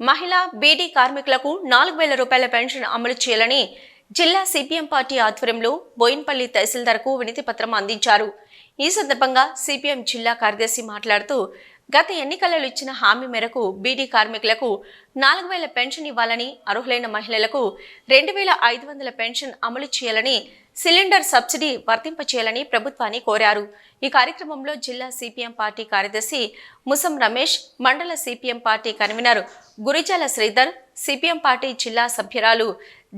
మహిళా బీడీ కార్మికులకు నాలుగు వేల రూపాయల పెన్షన్ అమలు చేయాలని జిల్లా సిపిఎం పార్టీ ఆధ్వర్యంలో బోయిన్పల్లి తహసీల్దార్కు వినతి పత్రం అందించారు. ఈ సందర్భంగా సిపిఎం జిల్లా కార్యదర్శి మాట్లాడుతూ గత ఎన్నికలలో ఇచ్చిన హామీ మేరకు బీడీ కార్మికులకు నాలుగు వేల పెన్షన్ ఇవ్వాలని అర్హులైన మహిళలకు రెండు వేల ఐదు వందల పెన్షన్ అమలు చేయాలని సిలిండర్ సబ్సిడీ వర్తింపచేయాలని ప్రభుత్వాన్ని కోరారు. ఈ కార్యక్రమంలో జిల్లా సిపిఎం పార్టీ కార్యదర్శి ముసం రమేష్ మండల CPM party convener Gurijala Sridhar CPM party జిల్లా సభ్యురాలు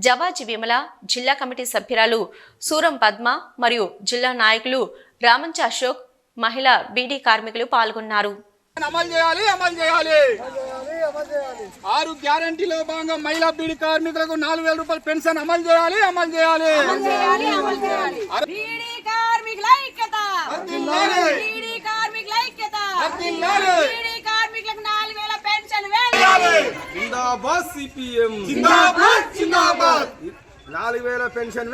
జవాజి విమల జిల్లా కమిటీ సభ్యురాలు సూరం పద్మ మరియు జిల్లా నాయకులు రామంచ అశోక్ మహిళా బీడీ కార్మికులు పాల్గొన్నారు. అమలు చేయాలి అమలు చేయాలి. ఆరు గ్యారంటీలో భాగంగా మహిళా బీడి కార్మికులకు నాలుగు వేల రూపాయల పెన్షన్ అమలు చేయాలి అమలు చేయాలి. బీడీ కార్మికుల ఐక్యత. వర్ధిల్లాలి. బీడీ కార్మికుల ఐక్యత. వర్ధిల్లాలి. బీడీ కార్మికులకు నాలుగు వేల పెన్షన్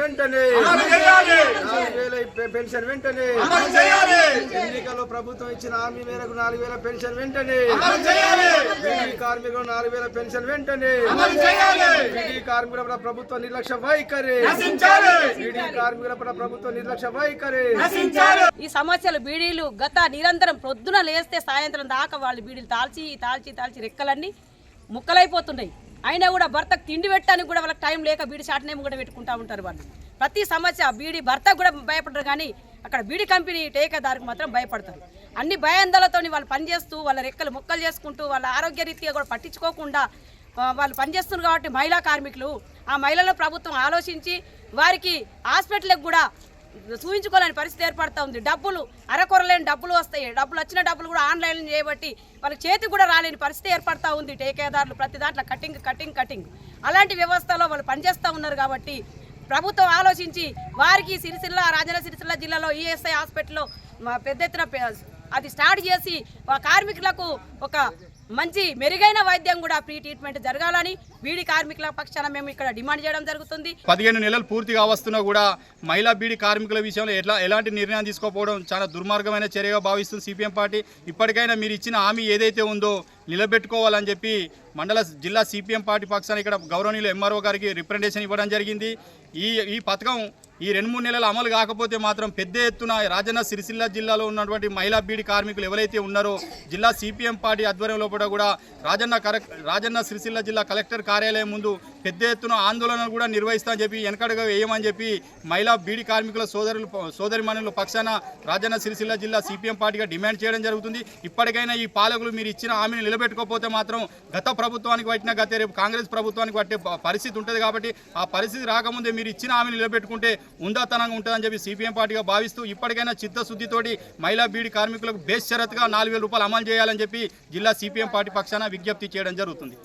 వెంటనే. అమలు చేయాలి. నాలుగు వేల పెన్షన్ వెంటనే. అమలు చేయాలి. ఎన్నికల్లో ప్రభుత్వం ఇచ్చిన హామీ మేరకు నాలుగు వేల పెన్షన్ వెంటనే. అమలు చేయాలి. బీడీ కార్మికులు నాలుగు వేల పెన్షన్ వెంటనే. అమలు చేయాలి. బీడీ కార్మికుల పట్ల ప్రభుత్వ నిర్లక్ష్య వైఖరి. నశించాలి. బీడీ కార్మికుల పట్ల ప్రభుత్వ నిర్లక్ష్య వైఖరి. నశించాలి. ఈ సమస్యలు బీడీలు గత నిరంతరం ప్రొద్దున లేస్తే సాయంత్రం దాకా వాళ్ళు బీడీలు తాల్చి తాల్చి తాల్చి రెక్కలన్నీ ముక్కలైపోతున్నాయి. అయినా కూడా భర్తకు తిండి పెట్టడానికి కూడా వాళ్ళకి టైం లేక బీడీ షార్ట్ నేమ్ కూడా పెట్టుకుంటా ఉంటారు వాళ్ళు. ప్రతి సమస్య బీడీ భర్త కూడా భయపడరు కానీ అక్కడ బీడీ కంపెనీ టేకదారుకు మాత్రం భయపడతారు. అన్ని భయాందలతో వాళ్ళు పనిచేస్తూ వాళ్ళ రెక్కలు ముక్కలు చేసుకుంటూ వాళ్ళ ఆరోగ్య రీతిగా కూడా పట్టించుకోకుండా వాళ్ళు పనిచేస్తున్నారు కాబట్టి మహిళా కార్మికులు ఆ మహిళల ప్రభుత్వం ఆలోచించి వారికి హాస్పిటల్కి కూడా చూపించుకోలేని పరిస్థితి ఏర్పడతా ఉంది. డబ్బులు అరకొరలేని డబ్బులు వస్తాయి. డబ్బులు వచ్చిన డబ్బులు కూడా ఆన్లైన్ చేయబట్టి వాళ్ళ చేతికి కూడా రాలేని పరిస్థితి ఏర్పడతా ఉంది. టేకేదారులు ప్రతి దాంట్లో కటింగ్ కటింగ్ కటింగ్. అలాంటి వ్యవస్థలో వాళ్ళు పనిచేస్తూ ఉన్నారు కాబట్టి ప్రభుత్వం ఆలోచించి వారికి సిరిసిల్ల రాజన్న సిరిసిల్ల జిల్లాలో ఈఎస్ఐ హాస్పిటల్లో మా పెద్ద ఎత్తున అది స్టార్ట్ చేసి కార్మికులకు ఒక మంచి మెరుగైన వైద్యం కూడా ఫ్రీ ట్రీట్మెంట్ జరగాలని బీడీ కార్మికుల పక్షాన మేము ఇక్కడ డిమాండ్ చేయడం జరుగుతుంది. పదిహేను నెలలు పూర్తిగా వస్తున్నా కూడా మహిళా బీడీ కార్మికుల విషయంలో ఎట్లా ఎలాంటి నిర్ణయం తీసుకోకపోవడం చాలా దుర్మార్గమైన చర్యగా భావిస్తుంది సిపిఎం పార్టీ. ఇప్పటికైనా మీరు ఇచ్చిన హామీ ఏదైతే ఉందో నిలబెట్టుకోవాలని చెప్పి మండల జిల్లా సిపిఎం పార్టీ పక్షాన ఇక్కడ గౌరవనీయులు ఎంఆర్ఓ గారికి రిప్రజెంటేషన్ ఇవ్వడం జరిగింది. ఈ ఈ పథకం ఈ రెండు మూడు నెలలు అమలు కాకపోతే మాత్రం పెద్ద ఎత్తున రాజన్న సిరిసిల్ల జిల్లాలో ఉన్నటువంటి మహిళా బీడి కార్మికులు ఎవరైతే ఉన్నారో జిల్లా సిపిఎం పార్టీ ఆధ్వర్యంలో కూడా కూడా రాజన్న కరెక్ట్ రాజన్న సిరిసిల్ల జిల్లా కలెక్టర్ కార్యాలయం ముందు పెద్ద ఎత్తున ఆందోళనలు కూడా నిర్వహిస్తామని చెప్పి వెనకడగా వేయమని చెప్పి మహిళా బీడి కార్మికుల సోదరులు సోదరిమణుల పక్షాన రాజన్న సిరిసిల్ల జిల్లా సిపిఎం పార్టీగా డిమాండ్ చేయడం జరుగుతుంది. ఇప్పటికైనా ఈ పాలకులు మీరు ఇచ్చిన హామీని నిలబెట్టుకోకపోతే మాత్రం గత ప్రభుత్వానికి పట్టిన గత రేపు కాంగ్రెస్ ప్రభుత్వానికి పట్టే పరిస్థితి ఉంటుంది కాబట్టి ఆ పరిస్థితి రాకముందే మీరు ఇచ్చిన హామీని నిలబెట్టుకుంటే ఉందాతనంగా ఉంటుందని చెప్పి సిపిఎం పార్టీగా భావిస్తూ ఇప్పటికైనా చిత్తశుద్ధితోటి మహిళా బీడి కార్మికులకు బేషరత్గా నాలుగు వేల రూపాయలు అమలు చేయాలని చెప్పి జిల్లా సిపిఎం పార్టీ పక్షాన విజ్ఞప్తి చేయడం జరుగుతుంది.